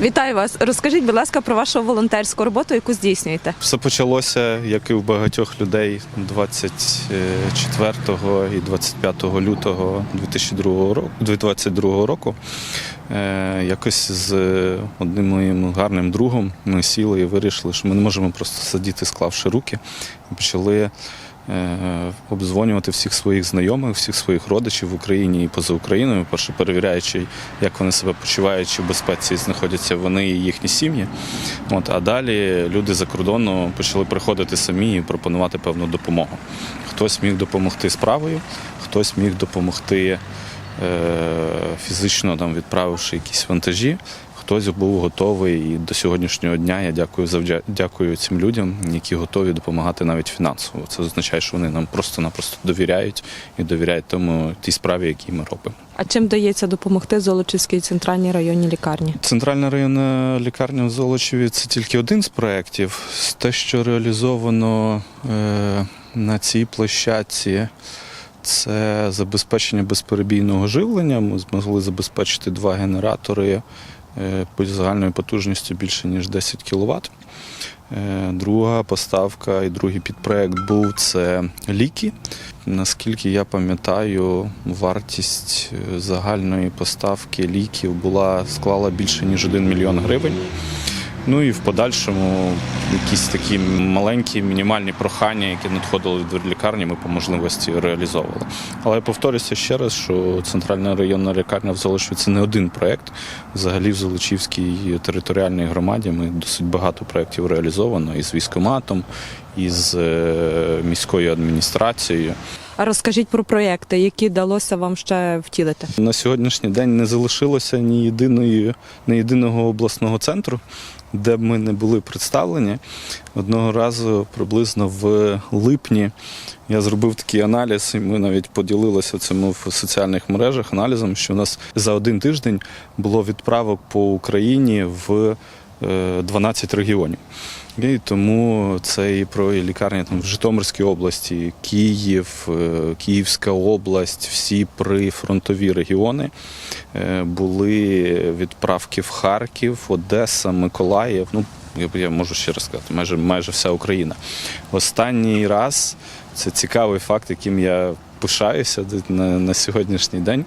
Вітаю вас. Розкажіть, будь ласка, про вашу волонтерську роботу, яку здійснюєте. Все почалося, як і у багатьох людей, 24 і 25 лютого 2002 року. 2022 року. Е, Якось з одним моїм гарним другом ми сіли і вирішили, що ми не можемо просто сидіти, склавши руки, і почали обдзвонювати всіх своїх знайомих, всіх своїх родичів в Україні і поза Україною. Перше перевіряючи, як вони себе почувають, чи в безпеці знаходяться вони і їхні сім'ї. От, а далі люди за кордону почали приходити самі і пропонувати певну допомогу. Хтось міг допомогти справою, хтось міг допомогти е, фізично там, відправивши якісь вантажі. Хтось був готовий і до сьогоднішнього дня я дякую завдя... дякую цим людям, які готові допомагати навіть фінансово. Це означає, що вони нам просто-напросто довіряють і довіряють тому тій справі, які ми робимо. А чим вдається допомогти Золочівській центральній районній лікарні? Центральна районна лікарня в Золочеві це тільки один з проєктів. Те, що реалізовано е, на цій площадці, це забезпечення безперебійного живлення. Ми змогли забезпечити два генератори по загальною потужністю більше ніж 10 кВт. Е, Друга поставка і другий підпроект був це ліки. Наскільки я пам'ятаю, вартість е, загальної поставки ліків була склала більше ніж 1 мільйон гривень. Ну і в подальшому якісь такі маленькі мінімальні прохання, які надходили від лікарні, ми по можливості реалізовували. Але я повторюся ще раз, що центральна районна лікарня в Золочеві не один проект. Взагалі в Золочівській територіальній громаді ми досить багато проєктів реалізовано із військоматом, із е, міською адміністрацією. А розкажіть про проєкти, які вдалося вам ще втілити. На сьогоднішній день не залишилося ні єдиної, ні єдиного обласного центру, де б ми не були представлені. Одного разу, приблизно в липні, я зробив такий аналіз, і ми навіть поділилися цим в соціальних мережах аналізом, що у нас за один тиждень було відправок по Україні в 12 регіонів. І тому це і про лікарні там в Житомирській області, Київ, е, Київська область, всі прифронтові регіони е, були відправки в Харків, Одеса, Миколаїв. Ну я можу ще раз сказати, майже майже вся Україна. Останній раз це цікавий факт, яким я пишаюся на, на сьогоднішній день.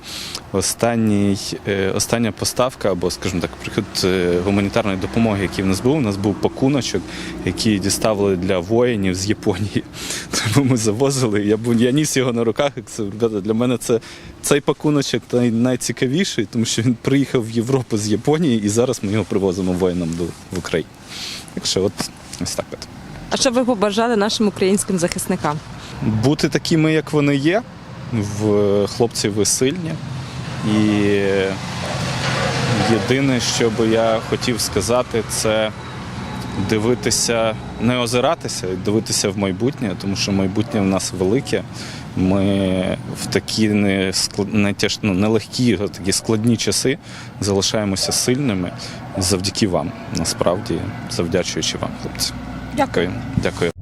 Останній, е, остання поставка, або, скажімо так, прихід е, гуманітарної допомоги, який в нас був, у нас був пакуночок, який діставили для воїнів з Японії. Тому ми завозили. Я був я ніс його на руках. і це ребята, для мене це цей пакуночок най, найцікавіший, тому що він приїхав в Європу з Японії, і зараз ми його привозимо воїнам до в Україну. Так от ось так от. А що ви побажали нашим українським захисникам? Бути такими, як вони є. В хлопці ви сильні. І єдине, що би я хотів сказати, це дивитися, не озиратися, дивитися в майбутнє, тому що майбутнє в нас велике. Ми в такі не, склад... не тяж... ну, нелегкі, такі складні часи залишаємося сильними завдяки вам. Насправді, завдячуючи вам, хлопці. Дякую. Дякую.